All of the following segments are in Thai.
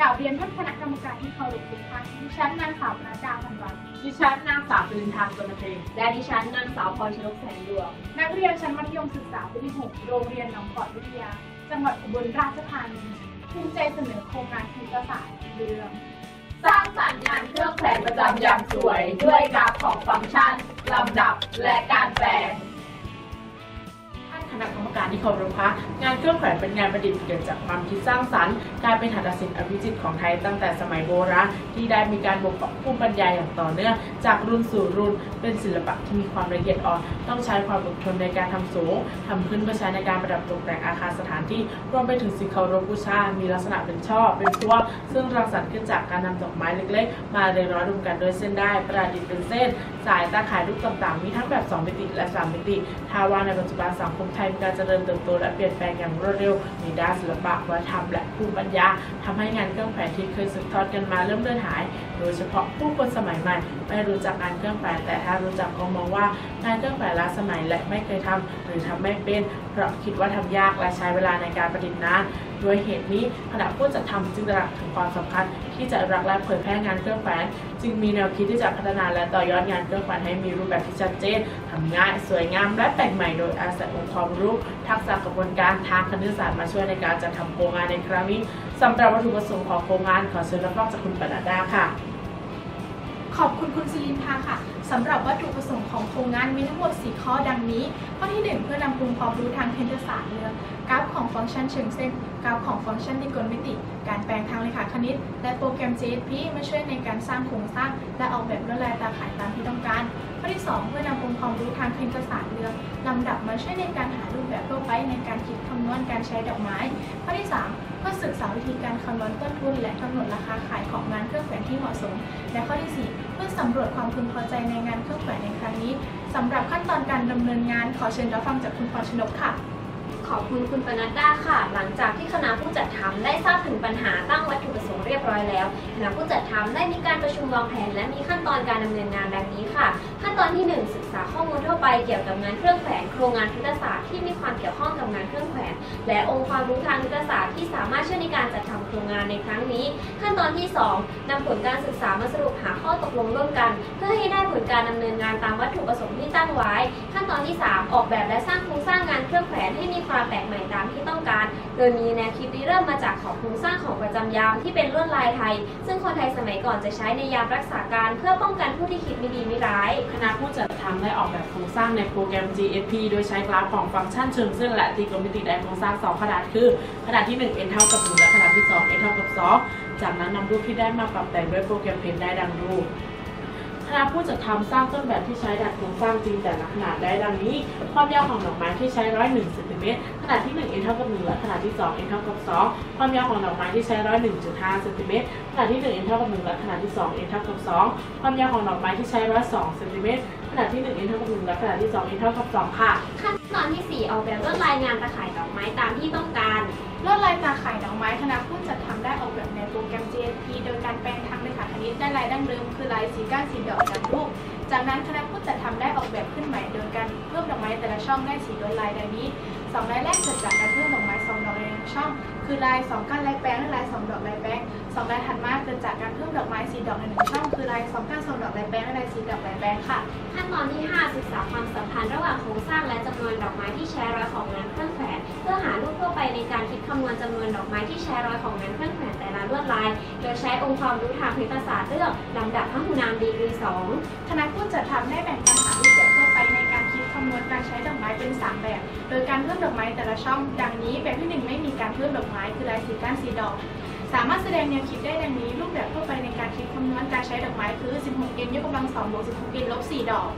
กล่าวเรียนท่านคณะกรรมการที่เคารพทุกท่านดิฉันนางสาวปนัดาพันวันดิฉันนางสาวปรินทางจนเพลงและดิฉันนางสาวพรชนกแสงดวงนักเรียนชั้นมัธยมศึกษาปีที่6โรงเรียนหนองกอดวิทยา จังหวัดอุบลราชธานีภูมิใจเสนอโครงงานคณิตศาสตร์เรื่องสร้างสรรค์งานเครื่องแสงประจำอย่างสวย ด้วยกราฟของฟังก์ชันลำดับและการแปลง การที่เคารพคะงานเครื่องแขวนเป็นงานประดิษฐ์เกิดจากความคิดสร้างสรรค์กายเป็นหัตถศิลป์อภิจิตของไทยตั้งแต่สมัยโบราณที่ได้มีการบ่มเพาะภูมิปัญญาอย่างต่อเนื่องจากรุ่นสู่รุ่น เป็นศิลปะที่มีความละเอียดอ่อน ต้องใช้ความอดทนในการทำสูงทำขึ้นเพื่อใช้ในการประดับตกแต่งอาคารสถานที่รวมไปถึงสิ่งเคารพบูชา มีลักษณะเป็นช่อเป็นพวงซึ่งรังสรรค์ขึ้นจากการนำดอกไม้เล็ก ๆ มาเรียงร้อยรวมกันโดยเส้นได้ประดิษฐ์เป็นเส้นสายตาขายรูปต่างๆ มีทั้งแบบ 2 มิติและ 3 มิติทาว่าในปัจจุบันสังคมไทยมีการเจริญเติบโตและเปลี่ยนแปลงอย่างรวดเร็วในด้านศิลปะวัฒนธรรมและภูมิปัญญาทำให้งานเครื่องแขวนที่เคยสืบทอดกันมาเริ่มเลือนหาย โดยเฉพาะผู้คนสมัยใหม่ ไม่รู้จักงานเครื่องแขวนแต่ถ้ารู้จักก็มองว่างานเครื่องแขวนล้าสมัยและไม่เคยทำหรือทำไม่เป็นเพราะคิดว่าทำยากและใช้เวลาในการประดิษฐ์นานด้วยเหตุนี้คณะผู้จัดทำจึงตระหนักถึงความสำคัญ ที่จะรักและเผยแพร่งานเครื่องแขวนจึงมีแนวคิดที่จะพัฒนาและต่อยอดงานเครื่องแขวนให้มีรูปแบบที่ชัดเจนทำง่ายสวยงามและแปลกใหม่โดยอาศัยองค์ความรู้ทักษะกระบวนการทางคณิตศาสตร์มาช่วยในการจัดทำโครงงานในครั้งนี้สำหรับวัตถุประสงค์ของโครงงานขอเชิญรับฟังจากคุณปนัดดาค่ะ ขอบคุณคุณสิรินทาค่ะสำหรับวัตถุประสงค์ของโครงงานมีทั้งหมด 4 ข้อดังนี้ ข้อที่ 1 เพื่อนำปรุงความรู้ทางคณิตศาสตร์เรื่องกราฟของฟังก์ชันเชิงเส้น กราฟของฟังก์ชันที่กลมิติ การแปลงทางเลขาคณิต และโปรแกรม JSP มาช่วยในการสร้างโครงสร้าง และออกแบบลวดลายตาข่ายตามที่ต้องการ ข้อที่ 2 เพื่อนำองค์ความรู้ทางคณิตศาสตร์เรือลำดับมาช่วยในการหารูปแบบทั่วไปในการคิดคำนวณการใช้ดอกไม้ ข้อที่ 3 เพื่อศึกษาวิธีการคำนวณต้นทุน และกำหนดราคาขายของงานเครื่องแขวนที่เหมาะสม และข้อที่ 4 เพื่อสำรวจความพึงพอใจในงานเครื่องแขวนในครั้งนี้สำหรับขั้นตอนการดำเนินงานขอเชิญรับฟังจากคุณพรชนกค่ะ ขอบคุณคุณปนัดดาค่ะ หลังจากที่คณะผู้จัดทำได้ทราบถึงปัญหาตั้งวัตถุประสงค์เรียบร้อยแล้วคณะผู้จัดทำได้มีการประชุมวางแผน และมีขั้นตอนการดำเนินงานดังนี้ค่ะ ขั้นตอนที่ 1 ศึกษาข้อมูลทั่วไปเกี่ยวกับงานเครื่องแขวนโครงงานคณิตศาสตร์ที่มีความเกี่ยวข้องกับงานเครื่องแขวนและองค์ความรู้ทางคณิตศาสตร์ที่สามารถช่วยในการจัดทำโครงงานในครั้งนี้ ขั้นตอนที่ 2นำผลการศึกษามาสรุปหาข้อตกลงร่วมกัน เพื่อให้ได้ผลการดำเนินงานตามวัตถุประสงค์ที่ตั้งไว้ ขั้นตอนที่ 3 ออกแบบและสร้างโครงสร้างงานเครื่องแขวนให้มีความแปลกใหม่ตามที่ต้องการ โดยมีแนวคิดริเริ่มมาจากของโครงสร้างของประจำยามที่เป็นลวดลายไทย ซึ่งคนไทยสมัยก่อนจะใช้ในยามรักษาการ เพื่อป้องกันผู้ที่คิดไม่ดีไม่ร้าย คณะผู้จัดทำได้ออกแบบโครงสร้างในโปรแกรม GSP โดยใช้กราฟของฟังก์ชันเชิงเส้นและตรีโกณมิติในโครงสร้าง2ขนาดคือขนาดที่ 1 n เท่ากับ1และขนาดที่2 n เท่ากับ2จากนั้นนำรูปที่ได้มาปรับแต่งด้วยโปรแกรมเพนได้ดังรูป คณะผู้จัดทำสร้างต้นแบบที่ใช้ดัดโครงสร้างจริงแต่ละขนาดได้ดังนี้ ความยาวของดอกไม้ที่ใช้ร้อยหนึ่งเซนติเมตรขนาดที่1 n เท่ากับ1และขนาดที่2 n เท่ากับ2ความยาวของดอกไม้ที่ใช้ร้อยหนึ่งจุดห้าเซนติเมตรขนาดที่1 n เท่ากับ1และขนาดที่2 n เท่ากับ2ความยาวของดอกไม้ที่ใช้ร้อยสองเซนติเมตรข นาดที่1 n เท่ากับ1และขนาดที่2 n เท่ากับ2ค่ะ ขั้นตอนที่ 4 ออกแบบลวดลายงานตะข่ายดอกไม้ตามที่ต้องการ ลวดลายตาข่ายดอกไม้คณะผู้จัดทำได้ออกแบบในโปรแกรม JSP โดยการแปลงทางเลขาคณิตได้ลายดั้งเดิมคือลายสีก้านสีดอกจากรูป จากนั้นคณะผู้จัดทำได้ออกแบบขึ้นใหม่โดยการเพิ่มดอกไม้แต่ละช่องได้สีลวดลายดังนี้สองลายแรกเกิดจากการเพิ่มดอกไม้สองดอกในหนึ่งช่อง คือลายสองก้านลายแปลงและลายสองดอกลายแปลง สองลายถัดมาเกิดจากการเพิ่มดอกไม้สีดอกในหนึ่งช่องคือลายสองก้านสองดอกลายแปลงและลายสีดอกลายแปลงค่ะ ขั้นตอนที่ 5 ศึกษาความสัมพันธ์ระหว่างโครงสร้างและจำนวนดอกไม้ที่ใช้ร้อยของงานเครื่องแขวนเพื่อหารูปทั่วไปในการคิดคำนวณจำนวนดอกไม้ที่ใช้ร้อยของงานเครื่องแขวนแต่ละลวดลาย โดยใช้องค์ความรู้ทางคณิตศาสตร์เลือกลำดับพหุนามดีกรีสองคณะผู้จัดทำได้แบ่งปัญหารูปแบบทั่วไปในการคิดคำนวณการใช้ดอกไม้เป็น 3 แบบ โดยการเพิ่มดอกไม้แต่ละช่อง ดังนี้แบบที่ 1 ไม่มีการเพิ่มดอกไม้คือลายสีก้านสีดอก สามารถแสดงแนวคิดได้ดังนี้ รูปแบบทั่วไปในการคิดคำนวณการใช้ดอกไม้คือ 16 n ยกกำลัง2บวก 16 n ลบ 4 ดอก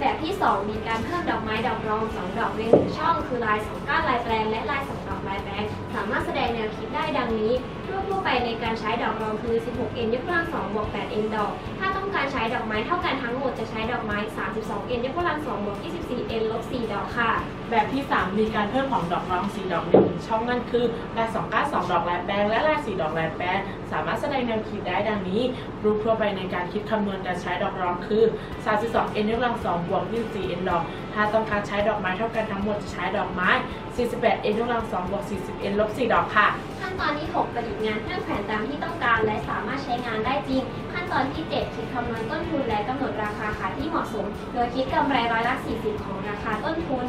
แบบที่ 2 มีการเพิ่มดอกไม้ดอกรอง 2 ดอกในหนึ่งช่อง คือลายสองก้านลายแปลงและลายสองดอกลายแปลงสามารถแสดงแนวคิดได้ดังนี้ รูปทั่วไปในการใช้ดอกรองคือ 16n ยกกำลัง2บวก 8n ดอก ถ้าต้องการใช้ดอกไม้เท่ากันทั้งหมดจะใช้ดอกไม้ 32n ยกกำลัง2บวก 24n ลบ 4 ดอกค่ะ แบบที่ 3 มีการเพิ่มของดอกรองสีดอกหนึ่งช่องนั่นคือลายสองก้าสองดอกลายแปลงและลายสีดอกลายแปลงสามารถแสดงแนวคิดได้ดังนี้ รูปทั่วไปในการคิดคำนวณการใช้ดอกรองคือ 32 n ยกกำลัง2บวก24 n ดอก ถ้าต้องการใช้ดอกไม้เท่ากันทั้งหมดจะใช้ดอกไม้ 48 n ยกกำลัง2บวก40 n ลบ4ดอกค่ะ ขั้นตอนที่ 6 ประดิษฐ์งานเครื่องแขวนตามที่ต้องการ และสามารถใช้งานได้จริง ขั้นตอนที่ 7 คิดคำนวณต้นทุนและกำหนดราคาขายที่เหมาะสม โดยคิดกำไรร้อยละ40 ของราคาต้นทุน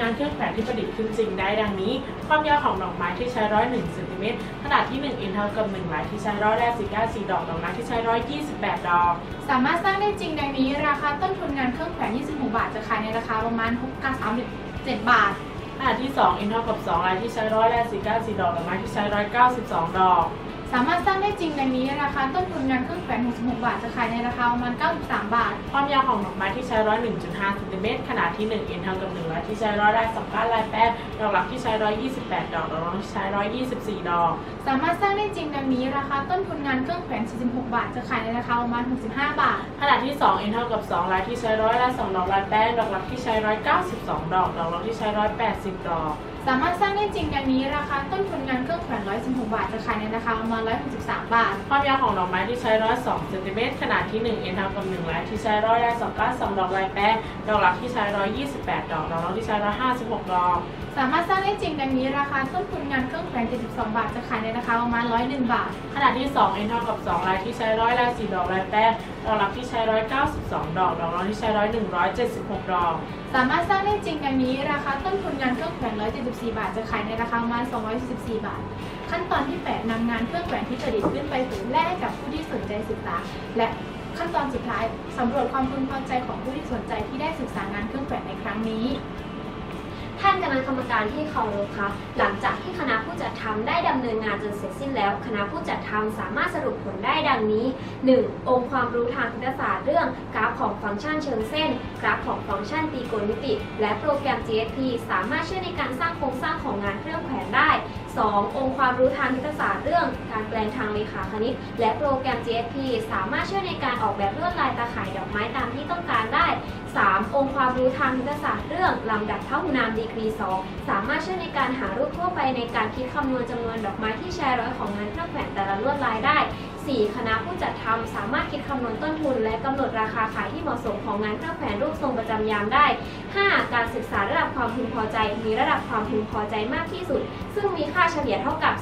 งานเครื่องแขวนที่ประดิษฐ์ขึ้นจริงได้ดังนี้ ความยาวของดอกไม้ที่ใช้ร้อยหนึ่งเซนติเมตรขนาดที่1 n เท่ากับ1ลายที่ใช้ร้อยแรกสี่ก้านสี่ดอกดอกไม้ที่ใช้ร้อยยี่สิบแปดดอก สามารถสร้างได้จริงดังนี้ ราคาต้นทุนงานเครื่องแขวน 26 บาท จะขายในราคาประมาณ637 บาทขนาดที่2 n เท่ากับ2ลายที่ใช้ร้อยแรกสี่ก้านสี่ดอกดอกไม้ที่ใช้ร้อยเก้าสิบสองดอก สามารถสร้างได้จริงดังนี้ราคาต้นทุนงานเครื่องแขวน66 บาท จะขายในราคาประมาณ93 บาท ความยาวของดอกไม้ที่ใช้ร้อยหนึ่งจุดห้าเซนติเมตรขนาดที่1 n เท่ากับ1ลายที่ใช้ร้อยแรกสองก้านลายแป้งดอกหลักที่ใช้ร้อยยี่สิบแปดดอกดอกรองที่ใช้ร้อยยี่สิบสี่ดอก สามารถสร้างได้จริงดังนี้ราคาต้นทุนงานเครื่องแขวน46 บาท จะขายในราคาประมาณ65 บาท ขนาดที่2 n เท่ากับ2ลายที่ใช้ร้อยละ2ดอกลายแป้งดอกหลักที่ใช้ร้อยเก้าสิบสองดอกดอกรองที่ใช้ร้อยแปดสิบดอกสามารถสร้างได้จริงดังนี้ราคาต้นทุนงานเครื่องแขวน116 บาทจะขายในราคาประมาณ163 บาท ความยาวของดอกไม้ที่ใช้ร้อยสองเซนติเมตรขนาดที่1 n เท่ากับ1ลายที่ใช้ร้อยละ2ก้าน2ดอกลายแป้งดอกหลักที่ใช้ร้อยยี่สิบแปดดอกดอกรองที่ใช้ร้อยห้าสิบหกดอก สามารถสร้างได้จริงดังนี้ราคาต้นทุนงานเครื่องแขวน72 บาท จะขายในราคาประมาณ101 บาท ขนาดที่2 n เท่ากับ2ลายที่ใช้ร้อยละ4ดอกลายแป้งดอกหลักที่ใช้ร้อยเก้าสิบสองดอก ดอกรองที่ใช้ร้อยหนึ่งร้อยเจ็ดอก สามารถสร้างได้จริงดังนี้ ราคาต้นทุนงานเครื่องแขวน 174 บาท จะขายในราคาประมาณ244บาท ขั้นตอนที่ 8นำงานเครื่องแขวนที่ประดิษฐ์ขึ้นไปเผยแพร่กับผู้ที่สนใจศึกษา และขั้นตอนสุดท้ายสำรวจความพึงพอใจของผู้ที่สนใจที่ได้ศึกษางานเครื่องแขวนในครั้งนี้ ท่านคณะกรรมการที่เคารพคะหลังจากที่คณะผู้จัดทำได้ดำเนินงานจนเสร็จสิ้นแล้ว คณะผู้จัดทำสามารถสรุปผลได้ดังนี้ 1. องค์ความรู้ทางคณิตศาสตร์เรื่องกราฟของฟังก์ชันเชิงเส้น กราฟของฟังก์ชันตรีโกณมิติ และโปรแกรม GSP สามารถช่วยในการสร้างโครงสร้างของงานเครื่องแขวนได้ 2. องค์ความรู้ทางคณิตศาสตร์เรื่อง การแปลงทางเลขาคณิต และโปรแกรม GSP สามารถช่วยในการออกแบบลวดลายตาข่ายดอกไม้ตามที่ต้องการได้ 3. องค์ความรู้ทางคณิตศาสตร์เรื่องลำดับเท่านามดีกรี 2 สามารถช่วยในการหารูปทั่วไปในการคิดคำนวณจำนวนดอกไม้ที่แชร์ร้อยของงานเครื่องแขวนแต่ละลวดลายได้ 4. คณะผู้จัดทำสามารถคิดคำนวณต้นทุน และกำหนดราคาขายที่เหมาะสมของงานเครื่องแขวนรูปทรงประจำยามได้ 5. การศึกษาระดับความพึงพอใจ มีระดับความพึงพอใจมากที่สุด ซึ่งมีค่าเฉลี่ยเท่ากับ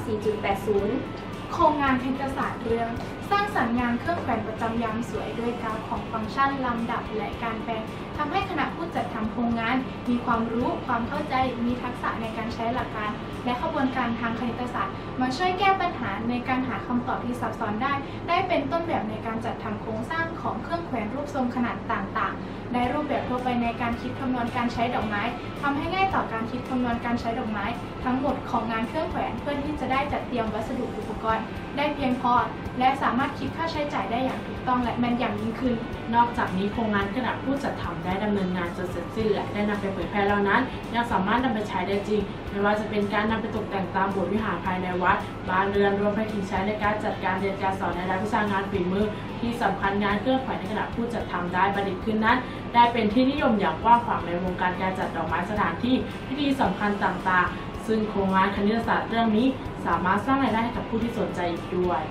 4.80 โครงงานคณิตศาสตร์เรื่อง สร้างสรรค์งานเครื่องแขวนประจำยามสวยด้วยกราฟของฟังก์ชันลำดับและการแปลงทำให้คณะผู้จัดทำโครงงาน มีความรู้ความเข้าใจมีทักษะในการใช้หลักการ และขบวนการทางคณิตศาสตร์ มาช่วยแก้ปัญหาในการหาคำตอบที่ซับซ้อนได้ ได้เป็นต้นแบบในการจัดทำโครงสร้างของเครื่องแขวนรูปทรงขนาดต่างๆ ได้รูปแบบทั่วไปในการคิดคำนวณการใช้ดอกไม้ทำให้ง่ายต่อการคิดคำนวณการใช้ดอกไม้ ทั้งหมดของงานเครื่องแขวนเพื่อที่จะได้จัดเตรียมวัสดุอุปกรณ์ ได้เพียงพอและสามารถามารถคิดค่าใช้จ่ายได้อย่างถูกต้องและแม่นยำยิ่งขึ้น นอกจากนี้โครงงานขณะผู้จัดทำได้ดำเนินงานจนเสร็จสิ้นและได้นำไปเผยแพร่แล้วนั้น ยังสามารถนำไปใช้ได้จริง ไม่ว่าจะเป็นการนำไปตกแต่งตามบสถ์วิหารภายในวัดบ้านเรือนรวมไปถึงใช้ในการจัดการเรียนการสอนในด้านวิชางานฝีมือ ที่สำคัญงานเครื่องขวนในขณะผู้จัดทำได้ประดิษฐ์ขึ้นนั้น ได้เป็นที่นิยมอย่างกว้างขวางในวงการการจัดดอกไม้สถานที่พิธีสำคัญต่างๆ ซึ่งโครงงานคณิตศาสตร์เรื่องนี้สามารถสร้างรายได้ให้กับผู้ที่สนใจอีกด้วย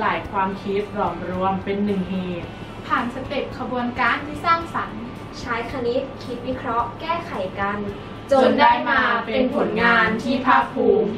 หลายความคิดหลอมรวมเป็นหนึ่งเหตุ ผ่านสเต็ปขบวนการที่สร้างสรรค์ ใช้คณิตคิดวิเคราะห์ แก้ไขกัน จนได้มาเป็นผลงานที่ภาคภูมิ